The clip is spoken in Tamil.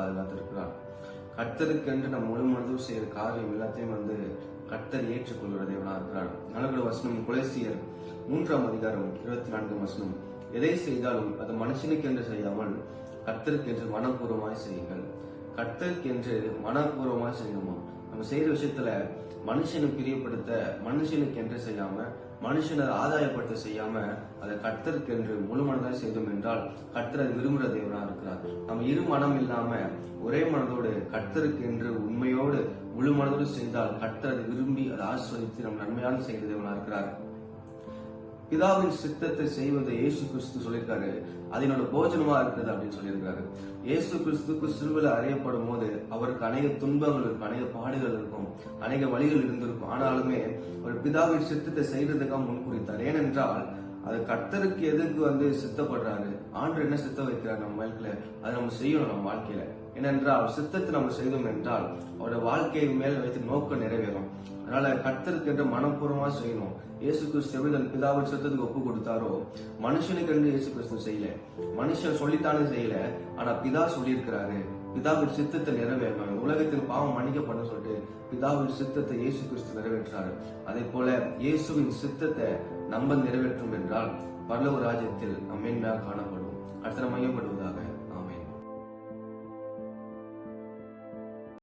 பாதுகாத்திருக்கிறார். கர்த்தருக்கென்று நம் முழு மனதும் செய்கிற காரியம் எல்லாத்தையும் வந்து கர்த்தர் ஏற்றுக்கொள்கிற தேவனா இருக்கிறார் நல்ல வசனம் குலேசியர் மூன்றாம் அதிகாரம் இருபத்தி நான்கு வசனம். எதை செய்தாலும் அது மனுஷனுக்கென்று செய்யாமல் கர்த்தருக்கென்று மனப்பூர்வமாய் செய்யுங்கள். கர்த்தருக்கென்று மனப்பூர்வமாய் செய்யணுமா நம்ம செய்யற விஷயத்துல மனுஷனை பிரியப்படுத்த மனுஷனுக்கு என்று செய்யாம மனுஷனை ஆதாயப்படுத்த செய்யாம அதை கர்த்தருக்கு என்று முழு செய்தோம் என்றால் கர்த்தர் அதை விரும்புகிற தேவனா இருக்கிறார். நாம் இரு மனம் இல்லாம ஒரே மனதோடு கர்த்தருக்கு என்று உண்மையோடு முழு மனதோடு செய்தால் கர்த்தர் அதை விரும்பி அதை ஆஸ்வதித்து நம் நன்மையான செய்கிற இருக்கிறார். பிதாவின் சித்தத்தை செய்வதை இயேசு கிறிஸ்து சொல்லியிருக்காரு. அது என்னோட போஜனமா இருக்குது அப்படின்னு சொல்லியிருக்காரு. இயேசு கிறிஸ்துக்கு சிறுவில் அறியப்படும் போது அவருக்கு அநேக துன்பங்கள் இருக்கும் அநேக பாடுகள் இருக்கும் அநேக வழிகள் இருந்திருக்கும். ஆனாலுமே ஒரு பிதாவின் சித்தத்தை செய்யறதுக்காக முன்குறித்தார் ஏனென்றால் அது கர்த்தருக்கு எதுக்கு வந்து சித்தப்படுறாரு. ஆண்டு என்ன சித்த வைக்கிறார் நம்ம வாழ்க்கையில? அதை நம்ம செய்யணும் நம்ம வாழ்க்கையில. ஏனென்றால் சித்தத்தை நம்ம செய்தோம் என்றால் அவருடைய வாழ்க்கை மேல் வைத்து நோக்கம் நிறைவேறும். அதனால கர்த்தருக்கு என்று மனப்பூர்வமா செய்யணும். இயேசு கிறிஸ்து எப்படி தன் பிதாவின் சித்தத்துக்கு ஒப்பு கொடுத்தாரோ மனுஷனுக்கு என்று இயேசு கிறிஸ்து செய்யல. மனுஷன் சொல்லித்தானே செய்யல ஆனா பிதா சொல்லியிருக்கிறாரு. பிதாவின் சித்தத்தை நிறைவேறினாங்க உலகத்தில் பாவம் மன்னிக்கப்படும் சொல்லிட்டு பிதாவின் சித்தத்தை இயேசு கிறிஸ்து நிறைவேற்றாரு. அதே போல இயேசுவின் சித்தத்தை நம்ம நிறைவேற்றும் என்றால் பரலோக ராஜ்யத்தில் நம்ம மேன்மையாக காணப்படும். அடுத்த மையப்படுவதாக